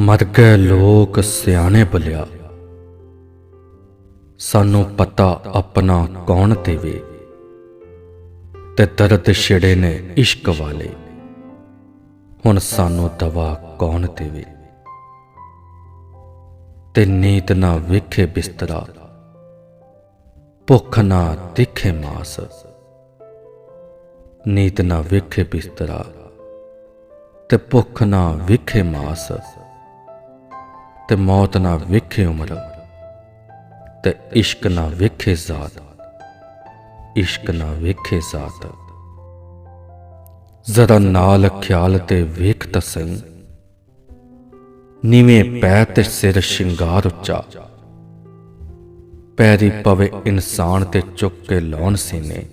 ਮਰ ਗਏ ਲੋਕ ਸਿਆਣੇ ਬਲਿਆ। ਸਾਨੂੰ ਪਤਾ ਆਪਣਾ ਕੌਣ ਦੇਵੇ ਤੇ ਦਰਦ ਛਿੜੇ ਨੇ ਇਸ਼ਕ ਵਾਲੇ। ਹੁਣ ਸਾਨੂੰ ਦਵਾ ਕੌਣ ਦੇਵੇ ਤੇ ਨੀਂਦ ਨਾ ਵੇਖੇ ਬਿਸਤਰਾ, ਭੁੱਖ ਨਾ ਦਿਖੇ ਮਾਸ। ਨੀਤ ਨਾ ਵੇਖੇ ਬਿਸਤਰਾ ਤੇ ਭੁੱਖ ਨਾ ਵੇਖੇ ਮਾਸ। ਤੇ ਮੌਤ ਨਾ ਵੇਖੇ ਉਮਰ। ਤੇ ਇਸ਼ਕ ਨਾ ਵੇਖੇ ਜ਼ਾਤ। ਇਸ਼ਕ ਨਾ ਵੇਖੇ ਜ਼ਾਤ। ਜ਼ਰਾ ਨਾਲ ਖਿਆਲ ਤੇ ਵੇਖ ਤਾਂ ਸਹੀ। ਨੀਵੇਂ ਪੈ ਤੇ ਸਿਰ ਸ਼ਿੰਗਾਰ ਉੱਚਾ। ਪੈਰੀ ਪਵੇ ਇਨਸਾਨ ਤੇ ਚੁੱਕ ਕੇ ਲਾਉਣ ਸੀਨੇ।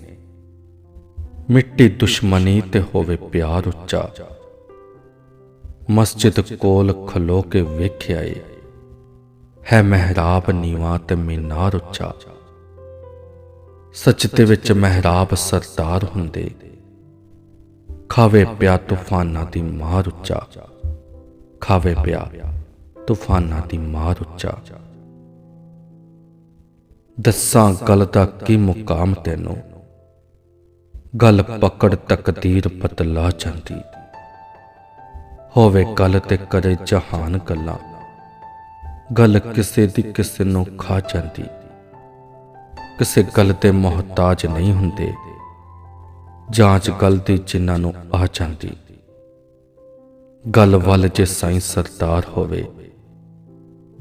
ਮਿੱਟੀ ਦੁਸ਼ਮਣੀ ਤੇ ਹੋਵੇ ਪਿਆਰ ਉੱਚਾ। ਮਸਜਿਦ ਕੋਲ ਖਲੋ ਕੇ ਵੇਖਿਆ ਏ। ਹੈ ਮਹਿਰਾਬ ਨੀਵਾ ਤੇ ਮੀਨਾਰ ਉੱਚਾ। ਸੱਚਤੇ ਵਿੱਚ ਮਹਿਰਾਬ ਸਰਦਾਰ ਹੁੰਦੇ। ਖਾਵੇ ਪਿਆ ਤੂਫਾਨਾਂ ਦੀ ਮਾਰ ਉੱਚਾ। ਖਾਵੇ ਪਿਆ ਤੂਫਾਨਾਂ ਦੀ ਮਾਰ ਉੱਚਾ। ਦੱਸਾਂ ਗੱਲ ਦਾ ਕੀ ਮੁਕਾਮ ਤੈਨੂੰ? ਗੱਲ ਪਕੜ ਤਕਦੀਰ ਬਦਲਾ ਜਾਂਦੀ। ਹੋਵੇ ਗੱਲ ਤੇ ਕਰੇ ਜਹਾਨ ਗੱਲਾਂ। ਗੱਲ ਕਿਸੇ ਦੀ ਕਿਸੇ ਨੂੰ ਖਾ ਜਾਂਦੀ। ਕਿਸੇ ਗੱਲ ਤੇ ਮੁਹਤਾਜ ਨਹੀਂ ਹੁੰਦੇ। ਜਾਂਚ ਗੱਲ ਦੀ ਜਿਨ੍ਹਾਂ ਨੂੰ ਆ ਜਾਂਦੀ। ਗੱਲ ਵੱਲ ਜੇ ਸਾਈਂ ਸਰਦਾਰ ਹੋਵੇ,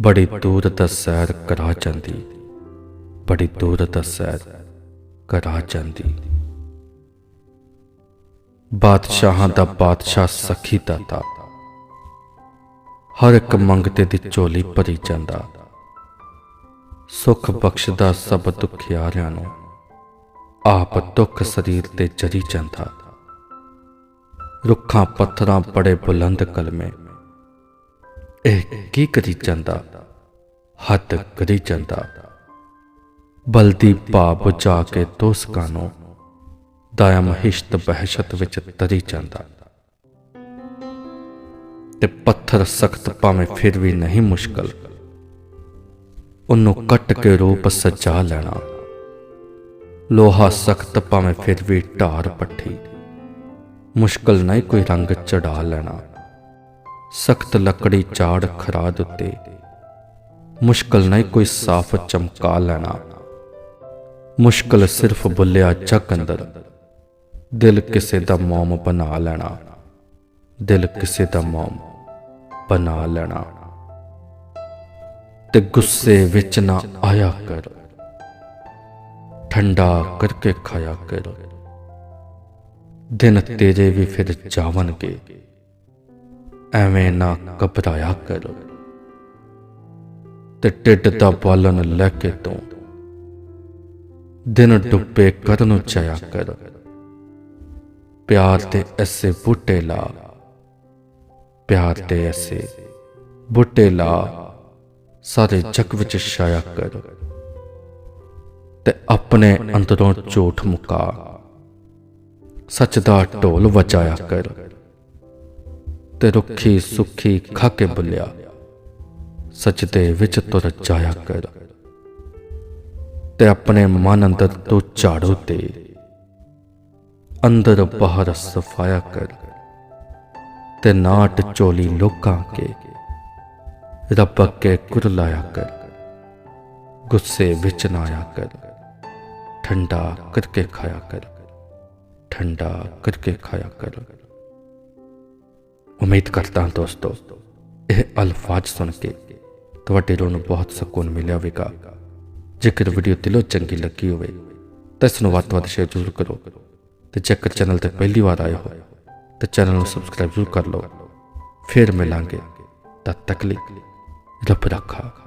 ਬੜੀ ਦੂਰ ਦਾ ਸੈਰ ਕਰਾ ਜਾਂਦੀ। ਬੜੀ ਦੂਰ ਦਾ ਸੈਰ ਕਰਾ ਜਾਂਦੀ। ਬਾਦਸ਼ਾਹਾਂ ਦਾ ਬਾਦਸ਼ਾਹ ਸਖੀ ਦਾਤਾ ਹਰ ਇੱਕ ਮੰਗਤੇ ਦੀ ਝੋਲੀ ਭਰੀ ਜਾਂਦਾ। ਸੁਖ ਬਖਸ਼ਦਾ ਸਭ ਦੁਖਿਆਰਿਆਂ ਨੂੰ, ਆਪ ਦੁੱਖ ਸਰੀਰ ਤੇ ਜਰੀ ਜਾਂਦਾ। ਰੁੱਖਾਂ ਪੱਥਰਾਂ ਬੜੇ ਬੁਲੰਦ ਕਲਮੇ, ਇਹ ਕੀ ਕਰੀ ਜਾਂਦਾ? ਹੱਦ ਕਰੀ ਜਾਂਦਾ। ਬਲਦੀ ਭਾ ਜਾ ਕੇ ਦੋਸਕਾਂ ਨੂੰ, ਦਾਇਮ ਹਿਸ਼ਤ ਬਹਿਸ਼ਤ ਵਿੱਚ ਤਰੀ ਜਾਂਦਾ। ਤੇ ਪੱਥਰ ਸਖਤ ਭਾਵੇਂ ਫਿਰ ਵੀ ਨਹੀਂ ਮੁਸ਼ਕਲ। ਉਹਨੂੰ ਕੱਟ ਕੇ ਰੂਪ ਸਜਾ ਲੈਣਾ। ਲੋਹਾ ਸਖਤ ਭਾਵੇਂ ਫਿਰ ਵੀ ਢਾਰ ਪੱਠੀ। ਮੁਸ਼ਕਲ ਨਹੀਂ ਕੋਈ ਰੰਗ ਚੜਾ ਲੈਣਾ। ਸਖਤ ਲੱਕੜੀ ਚਾੜ ਖਰਾਦ ਉੱਤੇ ਮੁਸ਼ਕਲ ਨਹੀਂ ਕੋਈ ਸਾਫ਼ ਚਮਕਾ ਲੈਣਾ। ਮੁਸ਼ਕਲ ਸਿਰਫ ਬੁੱਲਿਆ ਜਗ ਅੰਦਰ। ਦਿਲ ਕਿਸੇ ਦਾ ਮੋਮ ਬਣਾ ਲੈਣਾ। ਦਿਲ ਕਿਸੇ ਦਾ ਮੋਮ ਬਣਾ ਲੈਣਾ। ਤੇ ਗੁੱਸੇ ਵਿੱਚ ਨਾ ਆਇਆ ਕਰ। ਠੰਡਾ ਕਰਕੇ ਖਾਇਆ ਕਰ। ਦਿਨ ਤੇਰੇ ਵੀ ਫਿਰ ਜਾਵਣਗੇ। ਐਵੇਂ ਨਾ ਘਬਰਾਇਆ ਕਰ। ਤੇ ਟਿੱਡ ਦਾ ਬਾਲਨ ਲੈ ਕੇ ਤੂੰ। ਦਿਨ ਡੁੱਬੇ ਕਰਨ ਨੂੰ ਚਾਇਆ ਕਰ। ਪਿਆਰ ਤੇ ਐਸੇ ਬੂਟੇ ਲਾ। ਪਿਆਰ ਤੇ ਐਸੇ ਬੂਟੇ ਲਾ ਸਾਰੇ ਜਗ ਵਿੱਚ ਛਾਇਆ ਕਰ। ਤੇ ਆਪਣੇ ਅੰਦਰੋਂ ਝੂਠ ਮੁਕਾ ਸੱਚ ਦਾ ਢੋਲ ਵਜਾਇਆ ਕਰ। ਤੇ ਰੁੱਖੀ ਸੁੱਖੀ ਖਾ ਕੇ ਬੁਲਿਆ, ਸੱਚ ਦੇ ਵਿੱਚ ਤੁਰ ਜਾਇਆ ਕਰ। ਤੇ ਆਪਣੇ ਮਨ ਅੰਦਰ ਤੋਂ ਝਾੜੂ ਤੇ ਅੰਦਰ ਬਾਹਰ ਸਫਾਇਆ ਕਰ। ਤੇ ਨਾਟ ਚੋਲੀ ਲੋਕਾਂ ਕੇ। ਰੱਬ ਕੇ ਕੁਰਲਾਇਆ ਕਰ, ਗੁੱਸੇ ਵਿੱਚ ਨਾ ਆਇਆ ਕਰ। ਠੰਡਾ ਕਰਕੇ ਖਾਇਆ ਕਰ, ਠੰਡਾ ਕਰਕੇ ਖਾਇਆ ਕਰ। ਉਮੀਦ ਕਰਦਾ ਹਾਂ ਦੋਸਤੋ, ਇਹ ਅਲਫਾਜ਼ ਸੁਣ ਕੇ ਤੁਹਾਡੇ ਰੂਹ ਨੂੰ ਬਹੁਤ ਸਕੂਨ ਮਿਲਿਆ ਹੋਵੇਗਾ। ਜੇਕਰ ਵੀਡੀਓ ਦਿਲੋਂ ਚੰਗੀ ਲੱਗੀ ਹੋਵੇ, ਤਾਂ ਇਸ ਨੂੰ ਵੱਧ ਤੋਂ ਵੱਧ ਸ਼ੇਅਰ ਜ਼ਰੂਰ ਕਰੋ। ਤੇ ਜੇਕਰ ਚੈਨਲ ਤੇ ਪਹਿਲੀ ਵਾਰ ਆਏ ਹੋ ਤਾਂ ਚੈਨਲ ਨੂੰ ਸਬਸਕ੍ਰਾਈਬ ਜ਼ਰੂਰ ਕਰ ਲਓ। ਫਿਰ ਮਿਲਾਂਗੇ। ਤਦ ਤੱਕ ਲਈ ਰੱਬ ਰੱਖਾ